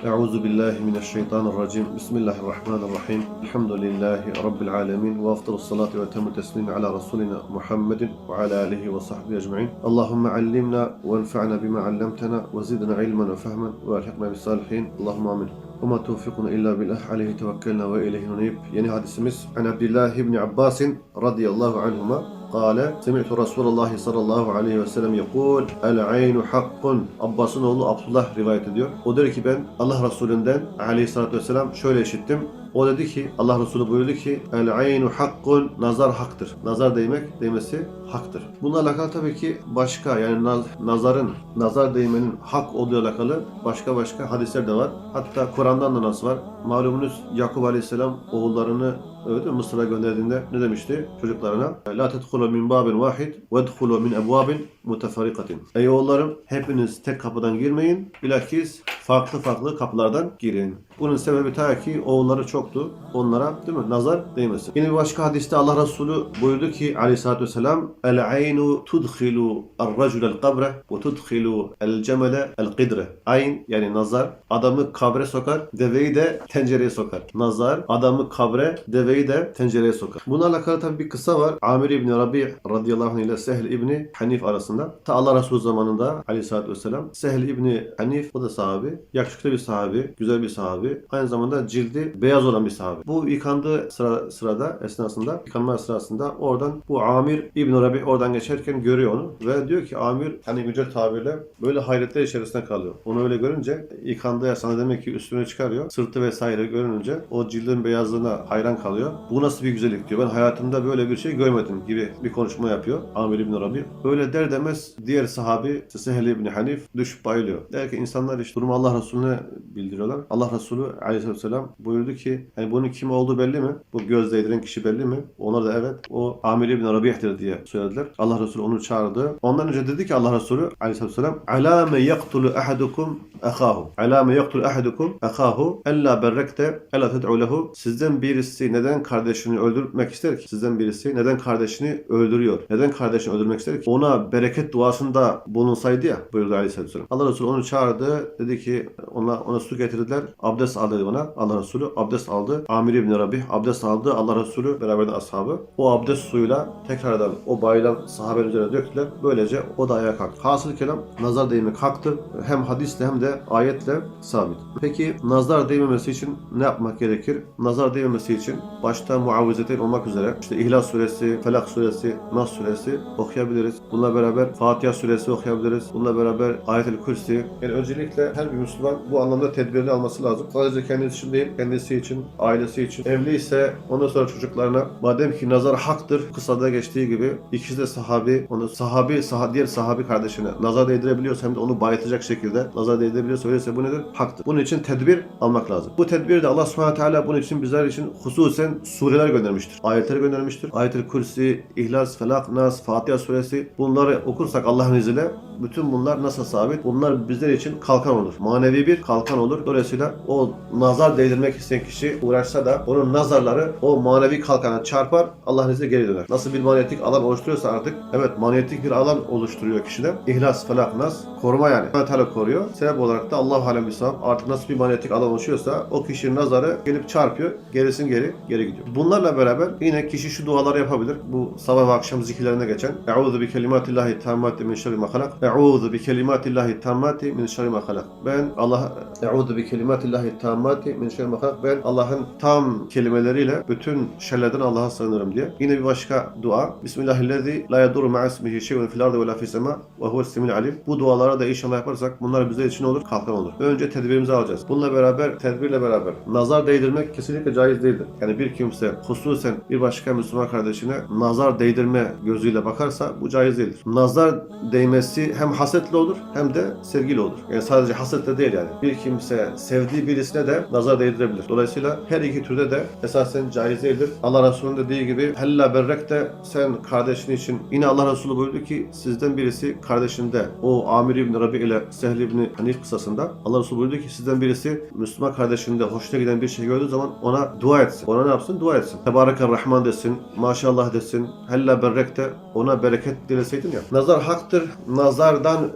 أعوذ بالله من الشيطان الرجيم. بسم الله الرحمن الرحيم. الحمد لله رب العالمين وأفضل الصلاة وأتم التسليم على رسولنا محمد وعلى آله وصحبه أجمعين. اللهم علمنا وانفعنا بما علمتنا وزدنا علما وفهما وألحقنا بالصالحين. اللهم آمين. وما توفيقنا إلا بالله عليه توكلنا وإليه ننيب. يعني hadisimiz عن عبد الله بن عباس رضي الله عنهما Kale semi'tu Resulullah sallallahu aleyhi ve sellem yekul el aynu hakkun. Abbas'ın oğlu Abdullah rivayet ediyor. O der ki ben Allah Resulünden aleyhissalatü vesselam şöyle işittim. O dedi ki Allah Resulü buyurdu ki el aynu hakkun nazar haktır. Nazar değmek değmesi haktır. Bununla alakalı tabii ki başka yani naz- nazarın nazar değmenin hak olduğu alakalı başka başka hadisler de var. Hatta Kur'an'dan da nas var. Malumunuz Yakup Aleyhisselam oğullarını Evet, Mısır'a gönderdiğinde ne demişti çocuklarına? La tedhulu min babin vahid ve edhulu min ebvabin mutefarikatin. Ey oğullarım hepiniz tek kapıdan girmeyin. Bilakis farklı farklı kapılardan girin. Bunun sebebi ta ki oğulları çoktu. Onlara değil mi? Nazar değmesin. Yine bir başka hadiste Allah Resulü buyurdu ki aleyhissalatü vesselam El aynu tudkhilu el el kabre ve tudkhilu el cemele el qidre. Ayn yani nazar adamı kabre sokar, deveyi de tencereye sokar. Nazar adamı kabre, deveyi de tencereye sokar. Bununla alakalı tabi bir kısa var. Amir İbni Rabi radıyallahu anh ile Sehl İbni Hanif arasında. Ta Allah Resulü zamanında aleyhissalatü vesselam Sehl İbni Hanif o da sahabi. Yakışıklı bir sahabi, güzel bir sahabi. Aynı zamanda cildi beyaz olan bir sahabi. Bu yıkandığı sıra, sırada esnasında, yıkanma sırasında oradan bu Amir İbni Rabi oradan geçerken görüyor onu ve diyor ki Amir hani güzel tabirle böyle hayretler içerisinde kalıyor. Onu öyle görünce yıkandığı sana demek ki üstünü çıkarıyor. Sırtı vesaire görününce o cildin beyazlığına hayran kalıyor. Bu nasıl bir güzellik diyor. Ben hayatımda böyle bir şey görmedim gibi bir konuşma yapıyor Amir İbni Rabi. Öyle der demez diğer sahabi Sehl İbni Hanif düşüp bayılıyor. Der ki insanlar işte durumu Allah Resulüne bildiriyorlar. Allah Resulü aleyhisselam buyurdu ki hani bunun kim olduğu belli mi? Bu göz değdiren kişi belli mi? Onlar da evet o Amir İbni Rabi'dir diye söylediler. Allah Resulü onu çağırdı. Ondan önce dedi ki Allah Resulü aleyhisselam alame yaktulu ahadukum ahahu. Alame yaktulu ahadukum ahahu. Ella berrekte ella ted'u lehu. Sizden birisi neden kardeşini öldürmek ister ki? Sizden birisi neden kardeşini öldürüyor? Neden kardeşini öldürmek ister ki? Ona bereket duasında bulunsaydı ya buyurdu aleyhisselam. Allah Resulü onu çağırdı. Dedi ki ona, ona su getirdiler. Abdest al dedi bana. Allah Resulü abdest aldı. Amir İbni Rabi abdest aldı. Allah Resulü beraber de ashabı. O abdest suyuyla tekrardan o bayılan sahabenin üzerine döktüler. Böylece o da ayağa kalktı. Hasıl kelam nazar değmek haktır. Hem hadisle hem de ayetle sabit. Peki nazar değmemesi için ne yapmak gerekir? Nazar değmemesi için başta muavvizeteyn olmak üzere işte İhlas suresi, Felak suresi, Nas suresi okuyabiliriz. Bununla beraber Fatiha suresi okuyabiliriz. Bununla beraber Ayet-el Kürsi. Yani öncelikle her bir Müslüman bu anlamda tedbirini alması lazım. Sadece kendisi için değil, kendisi için, ailesi için. Evli ise ondan sonra çocuklarına madem ki nazar haktır, kısada geçtiği gibi ikisi de sahabi, onu sahabi, saha, diğer sahabi kardeşine nazar değdirebiliyorsa hem de onu bayatacak şekilde nazar değdirebiliyorsa öyleyse bu nedir? Haktır. Bunun için tedbir almak lazım. Bu tedbiri de Allah subhanahu teala bunun için bizler için hususen sureler göndermiştir. Ayetler göndermiştir. Ayet-el Kürsi, İhlas, Felak, Nas, Fatiha suresi bunları okursak Allah'ın izniyle bütün bunlar nasıl sabit? Bunlar bizler için kalkan olur. Manevi bir kalkan olur. Dolayısıyla o nazar değdirmek isteyen kişi uğraşsa da onun nazarları o manevi kalkana çarpar. Allah'ın izniyle geri döner. Nasıl bir manyetik alan oluşturuyorsa artık evet manyetik bir alan oluşturuyor kişide. İhlas, felak, nas koruma yani. Allah Teala koruyor. Sebep olarak da Allah alem artık nasıl bir manyetik alan oluşuyorsa o kişinin nazarı gelip çarpıyor. Gerisin geri geri gidiyor. Bunlarla beraber yine kişi şu duaları yapabilir. Bu sabah ve akşam zikirlerinde geçen. Eûzu bi kelimatillahi tammati min şerri ma halak. Eûzu bi kelimatillahi tammati min şerri ma halak. Ben Allah Eûzu bi kelimatillahi tammati min şerri ma halak. Ben Allah'ın tam kelimeleriyle bütün şerlerden Allah'a sığınırım diye. Yine bir başka dua. Bismillahirrahmanirrahim. La yadurru ma'a ismihi şey'un fil ardı ve la fis sema ve huves semil alim. Bu duaları da inşallah yaparsak bunlar bizler için olur, kalkan olur. Önce tedbirimizi alacağız. Bununla beraber, tedbirle beraber nazar değdirmek kesinlikle caiz değildir. Yani bir kimse hususen bir başka Müslüman kardeşine nazar değdirme gözüyle bakarsa bu caiz değildir. Nazar değmesi hem hasetle olur hem de sevgiyle olur. Yani sadece hasetle değil yani. Bir kimse sevdiği birisine de nazar değdirebilir. Dolayısıyla her iki türde de esasen caiz değildir. Allah Resulü'nün dediği gibi hella berrek de sen kardeşin için yine Allah Resulü buyurdu ki sizden birisi kardeşinde o Amir İbni Rabi ile Sehl İbni Hanif kıssasında Allah Resulü buyurdu ki sizden birisi Müslüman kardeşinde hoşuna giden bir şey gördüğü zaman ona dua etsin. Ona ne yapsın? Dua etsin. Tebareken Rahman desin, maşallah desin, hella berrek de ona bereket dileseydin ya. Nazar haktır. Nazardan,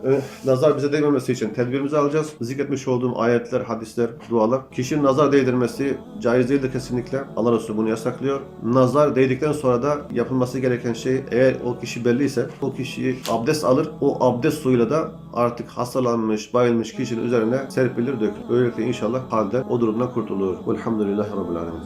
nazar bize değmemesi için tedbirimizi alacağız. Zikretmiş olduğum ayetler, hadisler, dualar. Kişinin nazar değdirmesi caiz değildir kesinlikle. Allah Resulü bunu yasaklıyor. Nazar değdikten sonra da yapılması gereken şey eğer o kişi belliyse o kişi abdest alır. O abdest suyuyla da artık hastalanmış, bayılmış kişinin üzerine serpilir dökülür. Böylelikle inşallah halde o durumdan kurtulur. Velhamdülillahi Rabbil Alemin.